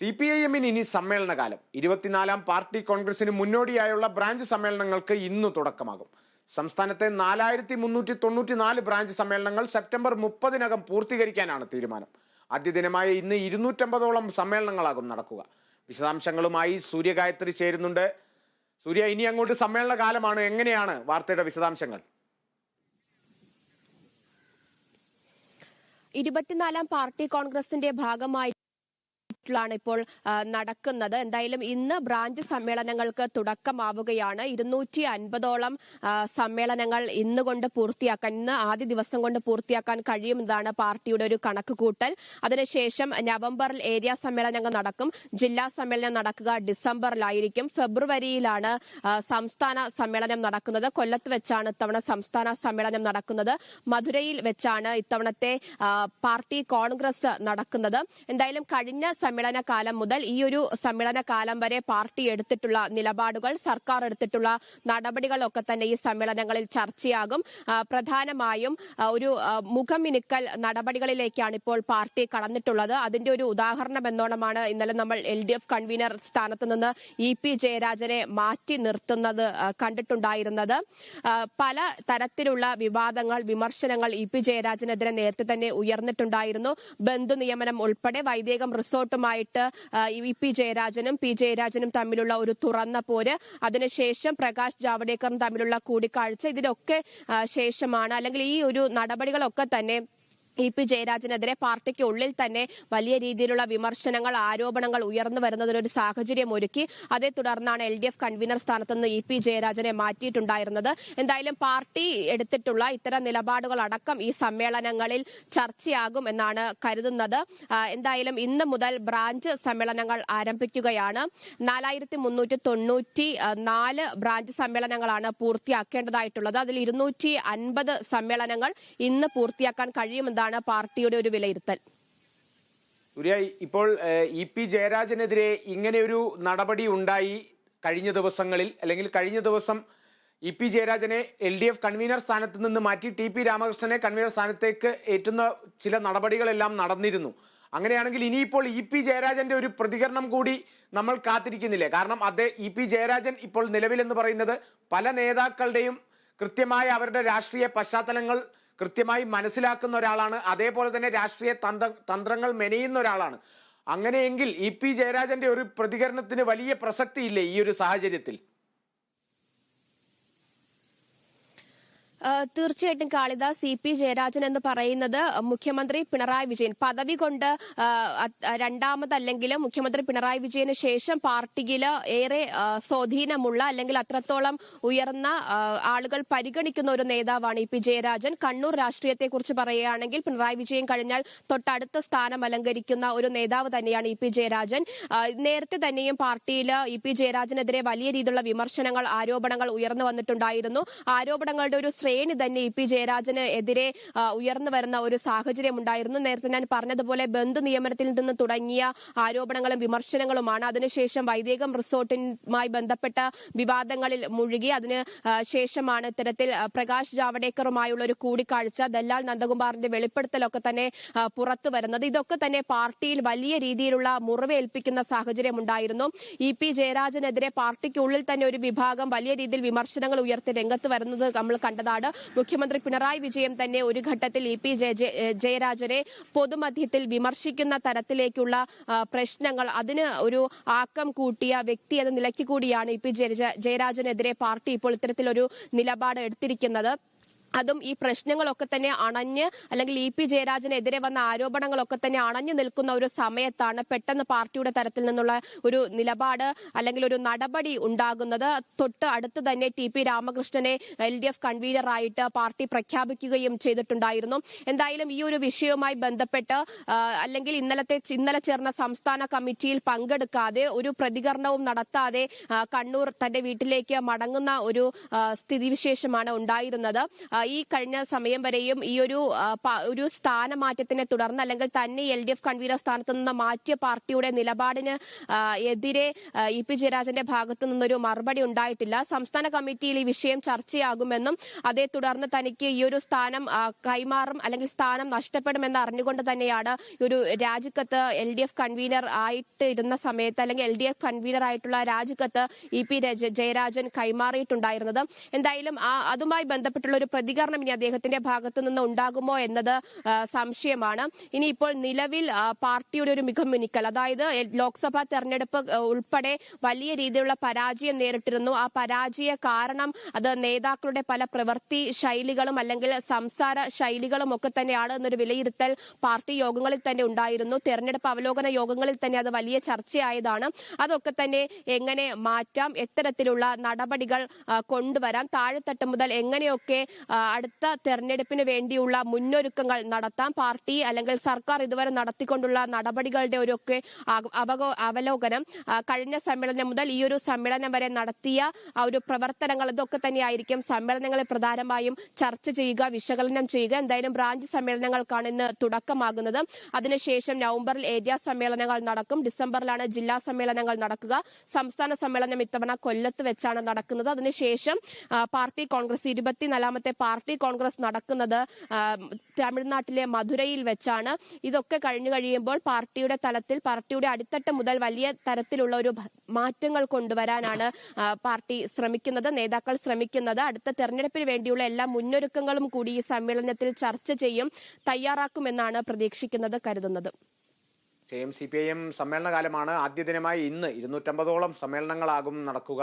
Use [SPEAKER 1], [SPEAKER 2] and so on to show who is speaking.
[SPEAKER 1] C P I എമ്മിന് ഇനി സമ്മേളനകാലം. ഇരുപത്തിനാലാം പാർട്ടി കോൺഗ്രസിന് മുന്നോടിയായുള്ള ബ്രാഞ്ച് സമ്മേളനങ്ങൾക്ക് ഇന്ന് തുടക്കമാകും. സംസ്ഥാനത്തെ നാലായിരത്തി മുന്നൂറ്റി തൊണ്ണൂറ്റി നാല് ബ്രാഞ്ച് സമ്മേളനങ്ങൾ സെപ്റ്റംബർ മുപ്പതിനകം പൂർത്തീകരിക്കാനാണ് തീരുമാനം. ആദ്യ ദിനമായ ഇന്ന് ഇരുന്നൂറ്റമ്പതോളം സമ്മേളനങ്ങളാകും നടക്കുക. വിശദാംശങ്ങളുമായി സൂര്യഗായത്രി ചേരുന്നുണ്ട്. സൂര്യ ഇനി അങ്ങോട്ട് സമ്മേളന കാലമാണ് എങ്ങനെയാണ് വാർത്തയുടെ വിശദാംശങ്ങൾ?
[SPEAKER 2] ഇരുപത്തിനാലാം പാർട്ടി കോൺഗ്രസിന്റെ ഭാഗമായി ാണ് ഇപ്പോൾ നടക്കുന്നത്. എന്തായാലും ഇന്ന് ബ്രാഞ്ച് സമ്മേളനങ്ങൾക്ക് തുടക്കമാവുകയാണ്. ഇരുന്നൂറ്റി അൻപതോളം സമ്മേളനങ്ങൾ ഇന്ന് കൊണ്ട് പൂർത്തിയാക്കാൻ ഇന്ന് ആദ്യ ദിവസം കൊണ്ട് പൂർത്തിയാക്കാൻ കഴിയുമെന്നതാണ് പാർട്ടിയുടെ ഒരു കണക്ക് കൂട്ടൽ അതിനുശേഷം നവംബറിൽ ഏരിയ സമ്മേളനങ്ങൾ നടക്കും. ജില്ലാ സമ്മേളനം നടക്കുക ഡിസംബറിലായിരിക്കും. ഫെബ്രുവരിയിലാണ് സംസ്ഥാന സമ്മേളനം നടക്കുന്നത്. കൊല്ലത്ത് വെച്ചാണ് ഇത്തവണ സംസ്ഥാന സമ്മേളനം നടക്കുന്നത്. മധുരയിൽ വെച്ചാണ് ഇത്തവണത്തെ പാർട്ടി കോൺഗ്രസ് നടക്കുന്നത്. എന്തായാലും കഴിഞ്ഞ സമ്മേളന കാലം മുതൽ ഈ ഒരു സമ്മേളന കാലം വരെ പാർട്ടി എടുത്തിട്ടുള്ള നിലപാടുകൾ സർക്കാർ എടുത്തിട്ടുള്ള നടപടികളൊക്കെ തന്നെ ഈ സമ്മേളനങ്ങളിൽ ചർച്ചയാകും. പ്രധാനമായും ഒരു മുഖമിനുക്കൽ നടപടികളിലേക്കാണ് ഇപ്പോൾ പാർട്ടി കടന്നിട്ടുള്ളത്. അതിന്റെ ഒരു ഉദാഹരണം എന്നോണമാണ് ഇന്നലെ നമ്മൾ എൽ ഡി എഫ് കൺവീനർ സ്ഥാനത്ത് നിന്ന് ഇ പി ജയരാജനെ മാറ്റി നിർത്തുന്നത് കണ്ടിട്ടുണ്ടായിരുന്നത്. പല തരത്തിലുള്ള വിവാദങ്ങൾ വിമർശനങ്ങൾ ഇ പി ജയരാജനെതിരെ നേരത്തെ തന്നെ ഉയർന്നിട്ടുണ്ടായിരുന്നു. ബന്ധു നിയമനം ഉൾപ്പെടെ വൈദേകം റിസോർട്ടുമായിട്ട് ആ, ഇ പി ജയരാജനും പി ജയരാജനും തമ്മിലുള്ള ഒരു തുറന്ന പോര് അതിനുശേഷം പ്രകാശ് ജാവ്ദേക്കറും തമ്മിലുള്ള കൂടിക്കാഴ്ച ഇതിനൊക്കെ ശേഷമാണ്. അല്ലെങ്കിൽ ഈ ഒരു നടപടികളൊക്കെ തന്നെ ഇ പി ജയരാജനെതിരെ പാർട്ടിക്ക് ഉള്ളിൽ തന്നെ വലിയ രീതിയിലുള്ള വിമർശനങ്ങൾ ആരോപണങ്ങൾ ഉയർന്നു വരുന്നതിനൊരു സാഹചര്യം ഒരുക്കി. അതേ തുടർന്നാണ് എൽ ഡി എഫ് കൺവീനർ സ്ഥാനത്ത് നിന്ന് ഇ പി ജയരാജനെ മാറ്റിയിട്ടുണ്ടായിരുന്നത്. എന്തായാലും പാർട്ടി എടുത്തിട്ടുള്ള ഇത്തരം നിലപാടുകൾ അടക്കം ഈ സമ്മേളനങ്ങളിൽ ചർച്ചയാകും എന്നാണ് കരുതുന്നത്. എന്തായാലും ഇന്ന് മുതൽ ബ്രാഞ്ച് സമ്മേളനങ്ങൾ ആരംഭിക്കുകയാണ്. നാലായിരത്തി മുന്നൂറ്റി തൊണ്ണൂറ്റി നാല് ബ്രാഞ്ച് സമ്മേളനങ്ങളാണ് പൂർത്തിയാക്കേണ്ടതായിട്ടുള്ളത്. അതിൽ ഇരുന്നൂറ്റി അൻപത് സമ്മേളനങ്ങൾ ഇന്ന് പൂർത്തിയാക്കാൻ കഴിയുമെന്നാണ് പാർട്ടിയുടെ ഒരു വിലയിരുത്തൽ?
[SPEAKER 1] ഇപ്പോൾ ഇ പി ജയരാജനെതിരെ ഇങ്ങനെയൊരു നടപടി ഉണ്ടായി കഴിഞ്ഞ ദിവസങ്ങളിൽ അല്ലെങ്കിൽ കഴിഞ്ഞ ദിവസം ഇ പി ജയരാജനെ എൽ ഡി എഫ് കൺവീനർ സ്ഥാനത്ത് നിന്ന് മാറ്റി ടി പി രാമകൃഷ്ണനെ കൺവീനർ സ്ഥാനത്തേക്ക് ഏറ്റുന്ന ചില നടപടികളെല്ലാം നടന്നിരുന്നു. അങ്ങനെയാണെങ്കിൽ ഇനിയിപ്പോൾ ഇ പി ജയരാജന്റെ ഒരു പ്രതികരണം കൂടി നമ്മൾ കാത്തിരിക്കുന്നില്ലേ? കാരണം അതേ ഇ പി ജയരാജൻ ഇപ്പോൾ നിലവിലെന്ന് പറയുന്നത് പല നേതാക്കളുടെയും കൃത്യമായ അവരുടെ രാഷ്ട്രീയ പശ്ചാത്തലങ്ങൾ കൃത്യമായി മനസ്സിലാക്കുന്ന ഒരാളാണ്. അതേപോലെ തന്നെ രാഷ്ട്രീയ തന്ത്ര തന്ത്രങ്ങൾ മെനയുന്ന ഒരാളാണ്. അങ്ങനെയെങ്കിൽ ഇ പി ജയരാജന്റെ ഒരു പ്രതികരണത്തിന് വലിയ പ്രസക്തിയില്ലേ ഈ ഒരു സാഹചര്യത്തിൽ?
[SPEAKER 2] തീർച്ചയായിട്ടും കാളിദാസ് സി പി ജയരാജൻ എന്ന് പറയുന്നത് മുഖ്യമന്ത്രി പിണറായി വിജയൻ. പദവി കൊണ്ട് രണ്ടാമതല്ലെങ്കിലും മുഖ്യമന്ത്രി പിണറായി വിജയന് ശേഷം പാർട്ടിയിൽ ഏറെ സ്വാധീനമുള്ള അല്ലെങ്കിൽ അത്രത്തോളം ഉയർന്ന ആളുകൾ പരിഗണിക്കുന്ന ഒരു നേതാവാണ് ഇ പി ജയരാജൻ. കണ്ണൂർ രാഷ്ട്രീയത്തെക്കുറിച്ച് പറയുകയാണെങ്കിൽ പിണറായി വിജയൻ കഴിഞ്ഞാൽ തൊട്ടടുത്ത സ്ഥാനം അലങ്കരിക്കുന്ന ഒരു നേതാവ് തന്നെയാണ് ഇ പി ജയരാജൻ. നേരത്തെ തന്നെയും പാർട്ടിയിൽ ഇ പി ജയരാജനെതിരെ വലിയ രീതിയിലുള്ള വിമർശനങ്ങൾ ആരോപണങ്ങൾ ഉയർന്നു വന്നിട്ടുണ്ടായിരുന്നു. ആരോപണങ്ങളുടെ ഒരു ശ്രേണി തന്നെ ഇ പി ജയരാജന് എതിരെ ഉയർന്നു വരുന്ന ഒരു സാഹചര്യം ഉണ്ടായിരുന്നു നേരത്തെ ഞാൻ പറഞ്ഞതുപോലെ ബന്ധു നിയമനത്തിൽ നിന്ന് തുടങ്ങിയ ആരോപണങ്ങളും വിമർശനങ്ങളുമാണ്. അതിനുശേഷം വൈദേകം റിസോർട്ടുമായി ബന്ധപ്പെട്ട വിവാദങ്ങളിൽ മുഴുകി. അതിന് ശേഷമാണ് ഇത്തരത്തിൽ പ്രകാശ് ജാവ്ദേക്കറുമായുള്ള ഒരു കൂടിക്കാഴ്ച ദല്ലാൽ നന്ദകുമാറിന്റെ വെളിപ്പെടുത്തലൊക്കെ തന്നെ പുറത്തു വരുന്നത്. ഇതൊക്കെ തന്നെ പാർട്ടിയിൽ വലിയ രീതിയിലുള്ള മുറിവേൽപ്പിക്കുന്ന സാഹചര്യം ഉണ്ടായിരുന്നു ഇ പി ജയരാജനെതിരെ പാർട്ടിക്കുള്ളിൽ തന്നെ ഒരു വിഭാഗം വലിയ രീതിയിൽ വിമർശനങ്ങൾ ഉയർത്തി രംഗത്ത് വരുന്നത് നമ്മൾ കണ്ടതാണ്. മുഖ്യമന്ത്രി പിണറായി വിജയൻ തന്നെ ഒരു ഘട്ടത്തിൽ ഇ പി ജയ- ജയ- ജയരാജനെ പൊതുമധ്യത്തിൽ വിമർശിക്കുന്ന തരത്തിലേക്കുള്ള പ്രശ്നങ്ങൾ അതിന് ഒരു ആക്കം കൂട്ടിയ വ്യക്തി എന്ന നിലയ്ക്ക് കൂടിയാണ് ഇ പി ജയ- ജയരാജനെതിരെ പാർട്ടി ഇപ്പോൾ ഇത്തരത്തിലൊരു നിലപാട് എടുത്തിരിക്കുന്നത്. അതും ഈ പ്രശ്നങ്ങളൊക്കെ തന്നെ അണഞ്ഞ് അല്ലെങ്കിൽ ഇ പി ജയരാജനെതിരെ വന്ന ആരോപണങ്ങളൊക്കെ തന്നെ അണഞ്ഞു നിൽക്കുന്ന ഒരു സമയത്താണ് പെട്ടെന്ന് പാർട്ടിയുടെ തരത്തിൽ നിന്നുള്ള ഒരു നിലപാട് അല്ലെങ്കിൽ ഒരു നടപടി ഉണ്ടാകുന്നത്. തൊട്ട് അടുത്ത് തന്നെ ടി പി രാമകൃഷ്ണനെ എൽ ഡി എഫ് കൺവീനറായിട്ട് പാർട്ടി പ്രഖ്യാപിക്കുകയും ചെയ്തിട്ടുണ്ടായിരുന്നു. എന്തായാലും ഈ ഒരു വിഷയവുമായി ബന്ധപ്പെട്ട് അല്ലെങ്കിൽ ഇന്നലത്തെ ഇന്നലെ ചേർന്ന സംസ്ഥാന കമ്മിറ്റിയിൽ പങ്കെടുക്കാതെ ഒരു പ്രതികരണവും നടത്താതെ കണ്ണൂർ തന്റെ വീട്ടിലേക്ക് മടങ്ങുന്ന ഒരു സ്ഥിതിവിശേഷമാണ് ഉണ്ടായിരുന്നത്. ഈ കഴിഞ്ഞ സമയം വരെയും ഈ ഒരു ഒരു സ്ഥാനമാറ്റത്തിനെ തുടർന്ന് അല്ലെങ്കിൽ തന്നെ എൽ ഡി എഫ് കൺവീനർ സ്ഥാനത്ത് നിന്ന് മാറ്റിയ പാർട്ടിയുടെ നിലപാടിന് എതിരെ ഇ പി ജയരാജന്റെ ഭാഗത്തു നിന്നൊരു മറുപടി ഉണ്ടായിട്ടില്ല. സംസ്ഥാന കമ്മിറ്റിയിൽ ഈ വിഷയം ചർച്ചയാകുമെന്നും അതേ തുടർന്ന് തനിക്ക് ഈ ഒരു സ്ഥാനം കൈമാറും അല്ലെങ്കിൽ സ്ഥാനം നഷ്ടപ്പെടുമെന്ന് അറിഞ്ഞുകൊണ്ട് തന്നെയാണ് ഒരു രാജിക്കത്ത് എൽ ഡി എഫ് കൺവീനർ ആയിട്ട് ഇരുന്ന സമയത്ത് അല്ലെങ്കിൽ എൽ ഡി എഫ് കൺവീനർ ആയിട്ടുള്ള രാജിക്കത്ത് ഇ പി രജ- ജയരാജൻ കൈമാറിയിട്ടുണ്ടായിരുന്നത്. എന്തായാലും അതുമായി ബന്ധപ്പെട്ടുള്ള ഒരു പ്രതികരണം ഇനി അദ്ദേഹത്തിന്റെ ഭാഗത്തു നിന്ന് ഉണ്ടാകുമോ എന്നത് സംശയമാണ്. ഇനി ഇപ്പോൾ നിലവിൽ പാർട്ടിയുടെ ഒരു മികമുനിക്കൽ അതായത് ലോക്സഭാ തെരഞ്ഞെടുപ്പ് ഉൾപ്പെടെ വലിയ രീതിയിലുള്ള പരാജയം നേരിട്ടിരുന്നു. ആ പരാജയ കാരണം അത് നേതാക്കളുടെ പല പ്രവൃത്തി ശൈലികളും അല്ലെങ്കിൽ സംസാര ശൈലികളും ഒക്കെ തന്നെയാണ് എന്നൊരു വിലയിരുത്തൽ പാർട്ടി യോഗങ്ങളിൽ തന്നെ ഉണ്ടായിരുന്നു. തെരഞ്ഞെടുപ്പ് അവലോകന യോഗങ്ങളിൽ തന്നെ അത് വലിയ ചർച്ചയായതാണ്. അതൊക്കെ തന്നെ എങ്ങനെ മാറ്റാം എത്തരത്തിലുള്ള നടപടികൾ കൊണ്ടുവരാം താഴെത്തട്ട് മുതൽ എങ്ങനെയൊക്കെ അടുത്ത തെരഞ്ഞെടുപ്പിന് വേണ്ടിയുള്ള മുന്നൊരുക്കങ്ങൾ നടത്താം. പാർട്ടി അല്ലെങ്കിൽ സർക്കാർ ഇതുവരെ നടത്തിക്കൊണ്ടുള്ള നടപടികളുടെ ഒരു ഒക്കെ അവലോകനം കഴിഞ്ഞ സമ്മേളനം മുതൽ ഈ ഒരു സമ്മേളനം വരെ നടത്തിയ ഒരു പ്രവർത്തനങ്ങൾ ഇതൊക്കെ തന്നെയായിരിക്കും സമ്മേളനങ്ങളെ പ്രധാനമായും ചർച്ച ചെയ്യുക വിശകലനം ചെയ്യുക. എന്തായാലും ബ്രാഞ്ച് സമ്മേളനങ്ങൾക്കാണ് ഇന്ന് തുടക്കമാകുന്നത്. അതിനുശേഷം നവംബറിൽ ഏരിയ സമ്മേളനങ്ങൾ നടക്കും. ഡിസംബറിലാണ് ജില്ലാ സമ്മേളനങ്ങൾ നടക്കുക. സംസ്ഥാന സമ്മേളനം ഇത്തവണ കൊല്ലത്ത് വെച്ചാണ് നടക്കുന്നത്. അതിനുശേഷം പാർട്ടി കോൺഗ്രസ് ഇരുപത്തിനാലാമത്തെ പാർട്ടി കോൺഗ്രസ് നടക്കുന്നത് തമിഴ്നാട്ടിലെ മധുരയിൽ വെച്ചാണ്. ഇതൊക്കെ കഴിഞ്ഞു കഴിയുമ്പോൾ പാർട്ടിയുടെ തലത്തിൽ പാർട്ടിയുടെ അടിത്തട്ട് മുതൽ വലിയ തരത്തിലുള്ള ഒരു മാറ്റങ്ങൾ കൊണ്ടുവരാനാണ് പാർട്ടി ശ്രമിക്കുന്നത് നേതാക്കൾ ശ്രമിക്കുന്നത്. അടുത്ത തെരഞ്ഞെടുപ്പിന് വേണ്ടിയുള്ള എല്ലാ മുന്നൊരുക്കങ്ങളും കൂടി ഈ സമ്മേളനത്തിൽ ചർച്ച ചെയ്യും തയ്യാറാക്കുമെന്നാണ് പ്രതീക്ഷിക്കുന്നത് കരുതുന്നത്.
[SPEAKER 1] M C P I M സമ്മേളനകാലമാണ് ആദ്യ ദിനമായി ഇന്ന് ഇരുന്നൂറ്റമ്പതോളം സമ്മേളനങ്ങളാകും നടക്കുക.